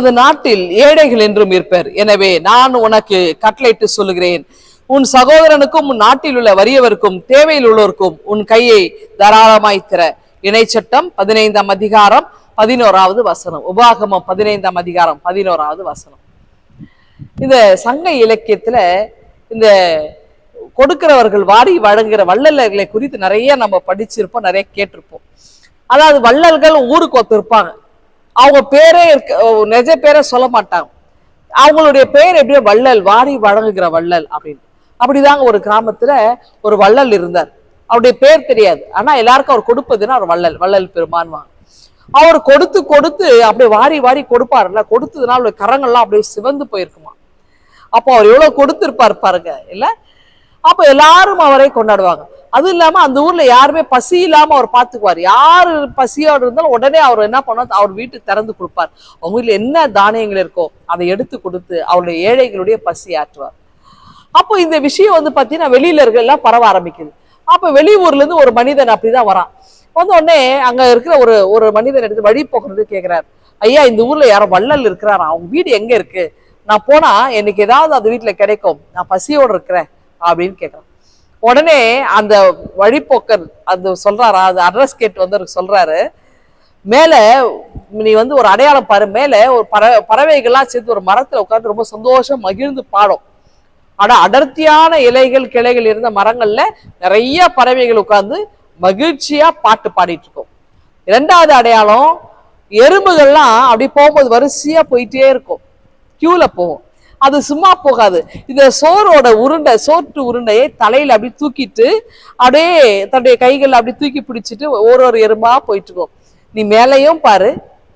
உனது நாட்டில் ஏழைகள் என்றும் இருப்பர். எனவே நான் உனக்கு கட்லைட்டு சொல்லுகிறேன். உன் சகோதரனுக்கும் உன் நாட்டில் உள்ள வறியவருக்கும் தேவையில் உள்ளோருக்கும் உன் கையை தாராளமாய் திற. இணைச்சட்டம் பதினைந்தாம் அதிகாரம் பதினோராவது வசனம். உபாகமம் பதினைந்தாம் அதிகாரம் பதினோராவது வசனம். இந்த சங்க இலக்கியத்துல இந்த கொடுக்கிறவர்கள் வாரி வழங்குற வள்ளல்களை குறித்து நிறைய நம்ம படிச்சிருப்போம் நிறைய கேட்டிருப்போம். அதாவது வள்ளல்கள் ஊருக்கு ஒத்து இருப்பாங்க அவங்க பேரே இருக்க நிஜ பேரை சொல்ல மாட்டாங்க. அவங்களுடைய பேர் எப்படியோ வள்ளல் வாரி வழங்குகிற வள்ளல் அப்படின்னு. அப்படிதாங்க ஒரு கிராமத்துல ஒரு வள்ளல் இருந்தார். அவருடைய பேர் தெரியாது. ஆனா எல்லாருக்கும் அவர் கொடுப்பதுன்னா அவர் வள்ளல் வள்ளல் பெருமான்வாங்க அவர் கொடுத்து கொடுத்து அப்படியே வாரி வாரி கொடுப்பாருல்ல. கொடுத்ததுனால அவருடைய கரங்கள்லாம் அப்படியே சிவந்து போயிருக்குமா அப்போ அவர் எவ்வளவு கொடுத்திருப்பார் பாருங்க இல்ல? அப்ப எல்லாரும் அவரை கொண்டாடுவாங்க. அதுவும் இல்லாமல் அந்த ஊரில் யாருமே பசி இல்லாமல் அவர் பார்த்துக்குவார் யார் பசியோடு இருந்தாலும் உடனே அவர் என்ன பண்ணுவார்? அவர் வீட்டு திறந்து கொடுப்பார். அவங்க வீட்டில் என்ன தானியங்கள் இருக்கோ அதை எடுத்து கொடுத்து அவருடைய ஏழைகளுடைய பசி ஆற்றுவார். அப்போ இந்த விஷயம் வந்து பார்த்தீங்கன்னா வெளியில இருக்க எல்லாம் பரவ ஆரம்பிக்குது. அப்போ வெளியூர்லேருந்து ஒரு மனிதன் அப்படிதான் வரான். வந்த உடனே அங்கே இருக்கிற ஒரு ஒரு மனிதன் எடுத்து வழி போக்குறது கேட்குறாரு ஐயா இந்த ஊரில் யாரோ வள்ளல் இருக்கிறாரா? அவங்க வீடு எங்கே இருக்குது நான் போனால் எனக்கு ஏதாவது அந்த வீட்டில் கிடைக்கும். நான் பசியோடு இருக்கிறேன். அப்படின்னு கேட்குறேன் உடனே அந்த வழிப்போக்கர் அது சொல்றாரா அது அட்ரஸ் கேட்டு வந்து அவருக்கு சொல்றாரு. மேலே நீ வந்து ஒரு அடையாளம் பாரு மேலே ஒரு பற பறவைகள்லாம் சேர்த்து ஒரு மரத்தில் உட்காந்து ரொம்ப சந்தோஷம் மகிழ்ந்து பாடும். ஆனால் அடர்த்தியான இலைகள் கிளைகள் இருந்த மரங்களில் நிறைய பறவைகள் உட்காந்து மகிழ்ச்சியாக பாட்டு பாடிட்டு இருக்கும். அடையாளம் எறும்புகள்லாம் அப்படி போகும்போது வரிசையாக போயிட்டே இருக்கும். க்யூவில் போகும். அது சும்மா போகாது. இந்த சோறோட உருண்டை சோற்று உருண்டையை தலையில் அப்படி தூக்கிட்டு அப்படியே தன்னுடைய கைகளில் அப்படி தூக்கி பிடிச்சிட்டு ஒரு ஒரு எறும்பா போயிட்டு இருக்கும் நீ மேலையும் பாரு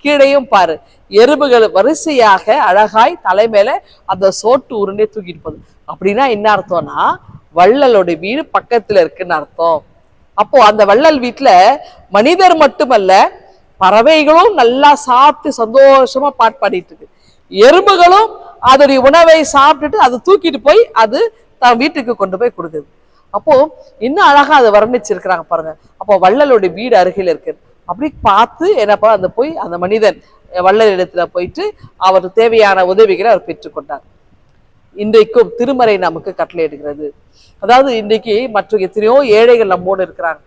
கீழையும் பாரு. எறும்புகள் வரிசையாக அழகாய் தலை மேலே அந்த சோட்டு உருண்டையை தூக்கிட்டு போகுது. அப்படின்னா என்ன அர்த்தம்னா வள்ளலோட வீடு பக்கத்தில் இருக்குன்னு அர்த்தம். அப்போ அந்த வள்ளல் வீட்டில் மனிதர் மட்டுமல்ல பறவைகளும் நல்லா சாப்பிட்டு சந்தோஷமா பாட்டு பாடிட்டு இருக்கு. எறும்புகளும் அதோடைய உணவை சாப்பிட்டுட்டு அதை தூக்கிட்டு போய் அது தன் வீட்டுக்கு கொண்டு போய் கொடுக்குது. அப்போ இன்னும் அழகா அதை வர்ணிச்சிருக்கிறாங்க பாருங்க. அப்போ வள்ளலோட வீடு அருகில் இருக்கு. அப்படி பார்த்து என்னப்பா அந்த போய் அந்த மனிதன் வள்ளல் இடத்துல போயிட்டு அவர் தேவையான உதவிகளை அவர் பெற்றுக்கொண்டார் இன்றைக்கும் திருமறை நமக்கு கட்டளையிடுகிறது. அதாவது இன்றைக்கு மற்ற எத்தனையோ ஏழைகள் நம்மோடு இருக்கிறாங்க.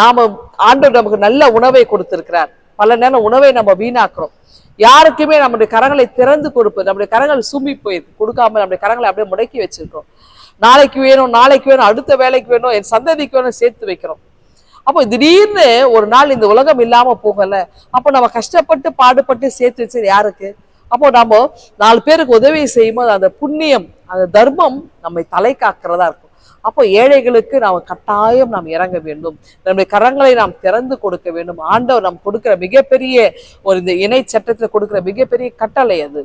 நாம ஆண்டவர் நமக்கு நல்ல உணவை கொடுத்திருக்கிறார். பல நேரம் உணவை நம்ம வீணாக்குறோம். யாருக்குமே நம்முடைய கரங்களை திறந்து கொடுப்பது நம்முடைய கரங்கள் சூம்பி போயிருக்கு கொடுக்காம நம்முடைய கரங்களை அப்படியே முடக்கி வச்சிருக்கோம் நாளைக்கு வேணும் நாளைக்கு வேணும் அடுத்த வேலைக்கு வேணும் என் சந்ததிக்கு வேணும் சேர்த்து வைக்கிறோம். அப்போ திடீர்னு ஒரு நாள் இந்த உலகம் இல்லாம போகல. அப்போ நம்ம கஷ்டப்பட்டு பாடுபட்டு சேர்த்து வச்சது யாருக்கு? அப்போ நம்ம நாலு பேருக்கு உதவி செய்யும்போது அந்த புண்ணியம் அந்த தர்மம் நம்மை தலை காக்கிறதா இருக்கும். அப்போ ஏழைகளுக்கு நாம் கட்டாயம் நாம் இறங்க வேண்டும். நம்முடைய கரங்களை நாம் திறந்து கொடுக்க வேண்டும். ஆண்டவர் நாம் கொடுக்கிற மிகப்பெரிய ஒரு இந்த இணை சட்டத்தில் கொடுக்கிற மிகப்பெரிய கட்டளை அது.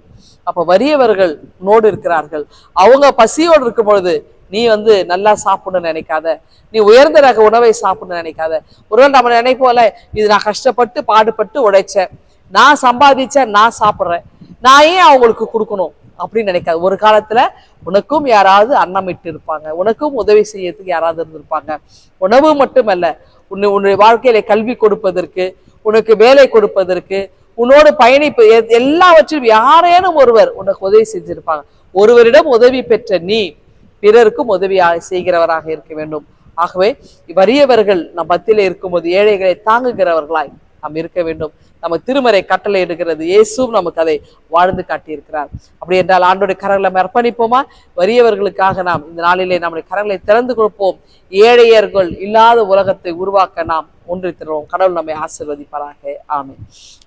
அப்போ வறியவர்கள் நோடு இருக்கிறார்கள். அவங்க பசியோடு இருக்கும் பொழுது நீ வந்து நல்லா சாப்பிடணும்னு நினைக்காத. நீ உயர்ந்த ரக உணவை சாப்பிடணும்னு நினைக்காத. ஒருவேளை நம்ம நினைப்போம்ல இது நான் கஷ்டப்பட்டு பாடுபட்டு உழைச்சேன். நான் சம்பாதிச்சேன் நான் சாப்பிட்றேன். நான் ஏன் அவங்களுக்கு கொடுக்கணும்? அப்படின்னு நினைக்காது. ஒரு காலத்துல உனக்கும் யாராவது அன்னமிட்டு இருப்பாங்க உனக்கும் உதவி செய்யறதுக்கு யாராவது இருந்திருப்பாங்க. உணவு மட்டுமல்ல உன்னை உன்னுடைய வாழ்க்கையில கல்வி கொடுப்பதற்கு உனக்கு வேலை கொடுப்பதற்கு உன்னோட பயணிப்பு எ- எல்லாவற்றிலும் யாரேனும் ஒருவர் உனக்கு உதவி செஞ்சிருப்பாங்க. ஒருவரிடம் உதவி பெற்ற நீ பிறருக்கும் உதவி செய்கிறவராக இருக்க வேண்டும். ஆகவே வறியவர்கள் நம் மத்தியில் இருக்கும்போது ஏழைகளை தாங்குகிறவர்களாய் நாம் இருக்க வேண்டும். நம்ம திருமறை கட்டளை எடுக்கிறது. இயேசுவும் நமக்கு அதை வாழ்ந்து காட்டியிருக்கிறார். அப்படி என்றால் ஆண்டோடைய கரங்களை நம்ம அர்ப்பணிப்போமா? வறியவர்களுக்காக நாம் இந்த நாளிலே நம்முடைய கரங்களை திறந்து கொடுப்போம். ஏழையர்கள் இல்லாத உலகத்தை உருவாக்க நாம் ஒன்றித்திருவோம் கடவுள் நம்மை ஆசிர்வதிப்பாராக. ஆமை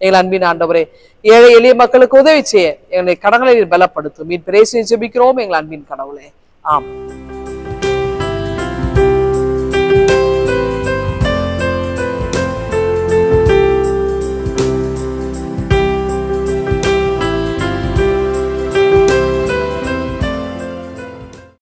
எங்கள் அன்பின் ஆண்டவரே ஏழை எளிய மக்களுக்கு உதவி செய்ய எங்களுடைய கடங்களை பலப்படுத்தும். மீன் பிரேசியை ஜெபிக்கிறோம். எங்கள் அன்பின் கடவுளே. ஆம்